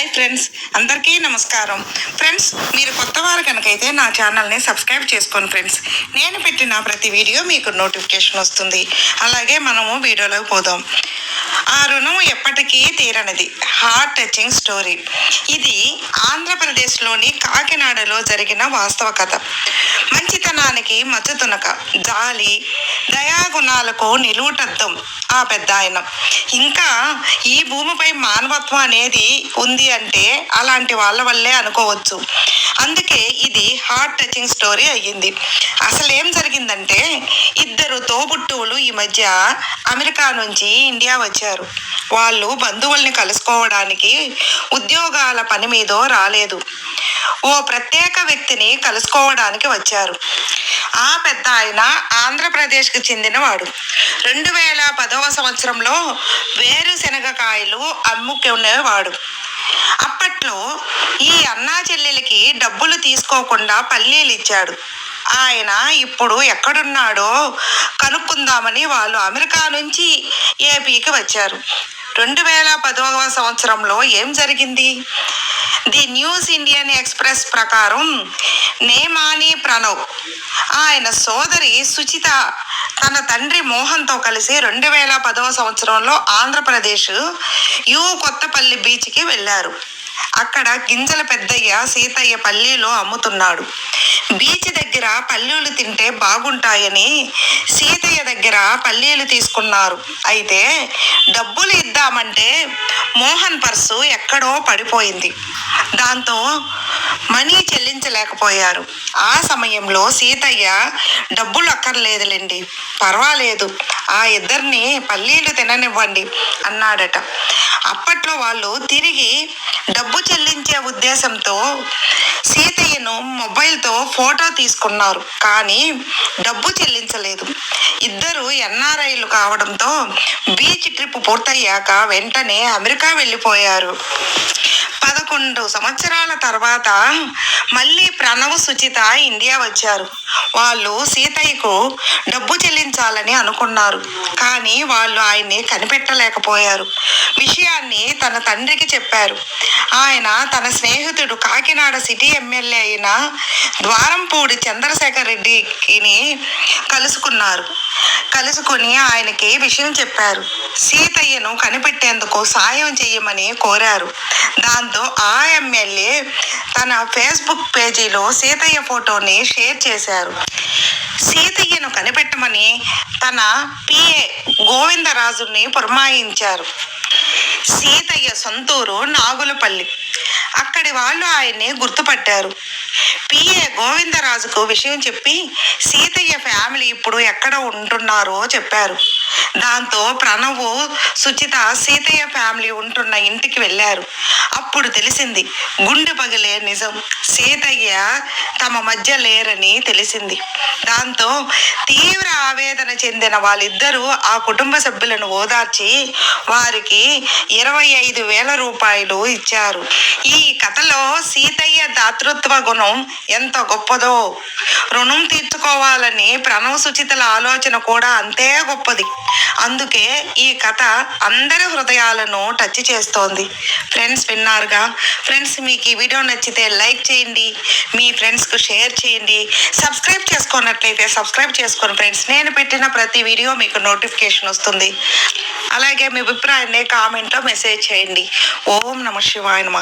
Hi friends అందరికీ నమస్కారం. Friends మీరు కొత్త వారు కనుకైతే నా ఛానల్ని సబ్స్క్రైబ్ చేసుకోండి ఫ్రెండ్స్. నేను పెట్టిన ప్రతి వీడియో మీకు నోటిఫికేషన్ వస్తుంది. అలాగే మనము వీడియోలోకి పోదాం. ఆ రుణం ఎప్పటికీ తీరనిది. హార్ట్ టచింగ్ స్టోరీ ఇది ఆంధ్రప్రదేశ్లోని కాకినాడలో జరిగిన వాస్తవ కథ. మంచితనానికి మచ్చుతునక జాలి దయాగుణాలకు నిలువుటద్దం ఆ పెద్ద ఆయన ఇంకా ఈ భూమిపై మానవత్వం అనేది ఉంది అంటే అలాంటి వాళ్ళ వల్లే అనుకోవచ్చు. అందుకే ఇది హార్ట్ టచింగ్ స్టోరీ అయ్యింది. అసలు ఏం జరిగిందంటే ఇద్దరు తోబుట్టువులు ఈ మధ్య అమెరికా నుంచి ఇండియా వచ్చారు. వాళ్ళు బంధువుల్ని కలుసుకోవడానికి ఉద్యోగాల పని మీదో రాలేదు. ఓ ప్రత్యేక వ్యక్తిని కలుసుకోవడానికి వచ్చారు. ఆ పెద్ద ఆయన ఆంధ్రప్రదేశ్కి చెందినవాడు. రెండు వేల పదవ సంవత్సరంలో వేరుశనగకాయలు అమ్ముకునేవాడు. అప్పట్లో ఈ అన్నా చెల్లెలకి డబ్బులు తీసుకోకుండా పల్లీలు ఇచ్చాడు. ఆయన ఇప్పుడు ఎక్కడున్నాడో కనుక్కుందామని వాళ్ళు అమెరికా నుంచి ఏపీకి వచ్చారు. రెండు వేల పదవ సంవత్సరంలో ఏం జరిగింది? ది న్యూస్ ఇండియన్ ఎక్స్ప్రెస్ ప్రకారం నేమాని ప్రణవ్ ఆయన సోదరి సుచిత తన తండ్రి మోహన్తో కలిసి రెండు వేల పదవ సంవత్సరంలో ఆంధ్రప్రదేశ్ యూ కొత్తపల్లి బీచ్కి వెళ్ళారు. అక్కడ గింజల పెద్దయ్య సీతయ్య పల్లీలో అమ్ముతున్నాడు. బీచ్ దగ్గర పల్లీలు తింటే బాగుంటాయని సీతయ్య దగ్గర పల్లీలు తీసుకున్నారు. అయితే డబ్బులు ఇద్దామంటే మోహన్ పర్సు ఎక్కడో పడిపోయింది. దాంతో మనీ చెల్లించలేకపోయారు. ఆ సమయంలో సీతయ్య డబ్బులు అక్కర్లేదులేండి పర్వాలేదు ఆ ఇద్దరిని పల్లీలు తిననివ్వండి అన్నాడట. అప్పట్లో వాళ్ళు తిరిగి డబ్బు చెల్లించే ఉద్దేశంతో సీతయ్యను మొబైల్తో ఫోటో తీసుకున్నారు. కానీ డబ్బు చెల్లించలేదు. ఇద్దరు ఎన్ఆర్ఐలు కావడంతో బీచ్ ట్రిప్ పూర్తయ్యాక వెంటనే అమెరికా వెళ్ళిపోయారు. పదకొండు సంవత్సరాల తర్వాత మళ్ళీ ప్రణవ్ సుచిత ఇండియా వచ్చారు. వాళ్ళు సీతయ్యకు డబ్బు చెల్లించాలని అనుకున్నారు. కానీ వాళ్ళు ఆయన్ని కనిపెట్టలేకపోయారు. విషయాన్ని తన తండ్రికి చెప్పారు. ఆయన తన స్నేహితుడు కాకినాడ సిటీ ఎమ్మెల్యే అయిన ద్వారంపూడి చంద్రశేఖర్ రెడ్డికిని కలుసుకున్నారు. కలుసుకుని ఆయనకి విషయం చెప్పారు. సీతయ్యను కనిపెట్టేందుకు సాయం చేయమని కోరారు. దాంతో ఆ ఎమ్మెల్యే తన ఫేస్బుక్ పేజీలో సీతయ్య ఫోటోని షేర్ చేశారు. సీతయ్యను కనిపెట్టమని తన పిఏ గోవిందరాజుని పురమాయించారు. సీతయ్య సొంతూరు నాగులపల్లి అక్కడి వాళ్ళు ఆయన్ని గుర్తుపట్టారు. పిఏ గోవిందరాజుకు విషయం చెప్పి సీతయ్య ఫ్యామిలీ ఇప్పుడు ఎక్కడ ఉంటున్నారో చెప్పారు. దాంతో ప్రణవ్ సుచిత సీతయ్య ఫ్యామిలీ ఉంటున్న ఇంటికి వెళ్ళారు. అప్పుడు తెలిసింది గుండె పగిలే నిజం. సీతయ్య తమ మధ్య లేరని తెలిసింది. దాంతో తీవ్ర ఆవేదన చెందిన వాళ్ళిద్దరూ ఆ కుటుంబ సభ్యులను ఓదార్చి వారికి ఇరవై ఐదు వేల రూపాయలు ఇచ్చారు. ఈ కథలో సీతయ్య దాతృత్వ గుణం ఎంత గొప్పదో రుణం తీర్చుకోవాలని ప్రణవ సుచితల ఆలోచన కూడా అంతే గొప్పది. అందుకే ఈ కథ అందరి హృదయాలను టచ్ చేస్తోంది. ఫ్రెండ్స్ విన్నారుగా? ఫ్రెండ్స్ మీకు ఈ వీడియో నచ్చితే లైక్ చేయండి చేయండి మీ ఫ్రెండ్స్కు షేర్ చేయండి. సబ్స్క్రైబ్ చేసుకున్నట్లయితే సబ్స్క్రైబ్ చేసుకోండి ఫ్రెండ్స్ నేను పెట్టిన ప్రతి వీడియో మీకు నోటిఫికేషన్ వస్తుంది. అలాగే మీ అభిప్రాయాన్ని కామెంట్లో మెసేజ్ చేయండి. ఓం నమ శివాయ నమ.